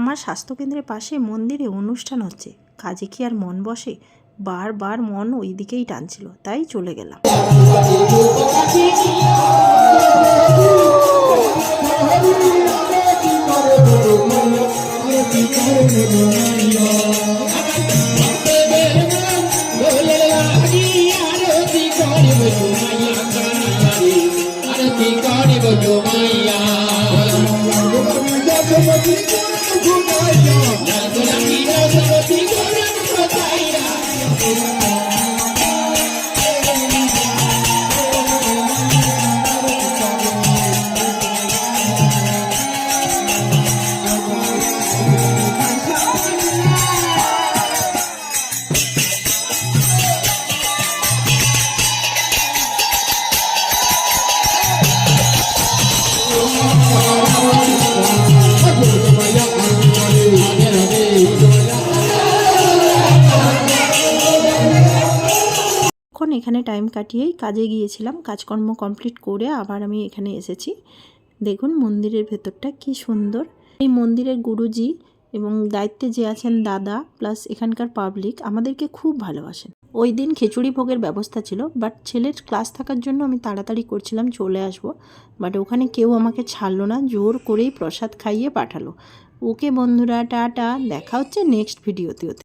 আমার স্বাস্থ্যকেন্দ্রের পাশে মন্দিরে অনুষ্ঠান হচ্ছে কাজে কি আর মন বসে বারবার মন ওই দিকেই টানছিল তাই চলে গেলাম এখন এখানে টাইম কাটিয়েই কাজে গিয়েছিলাম। কাজকর্ম কমপ্লিট করে আবার আমি এখানে এসেছি। দেখুন মন্দিরের ভেতরটা কি সুন্দর। এই মন্দিরের গুরুজি এবং দায়িত্বে যে আছেন দাদা প্লাস এখানকার পাবলিক আমাদেরকে খুব ভালোবাসেন। ওই দিন খিচুড়ি ভোগের ব্যবস্থা ছিল বাট ছেলের ক্লাস থাকার জন্য আমি তাড়াতাড়ি করছিলাম, চলে আসব। বাট ওখানে কেউ আমাকে ছাড়লো না, জোর করেই প্রসাদ খাইয়ে পাঠালো। ওকে বন্ধুরা, টাটা। দেখা হচ্ছে নেক্সট ভিডিওতে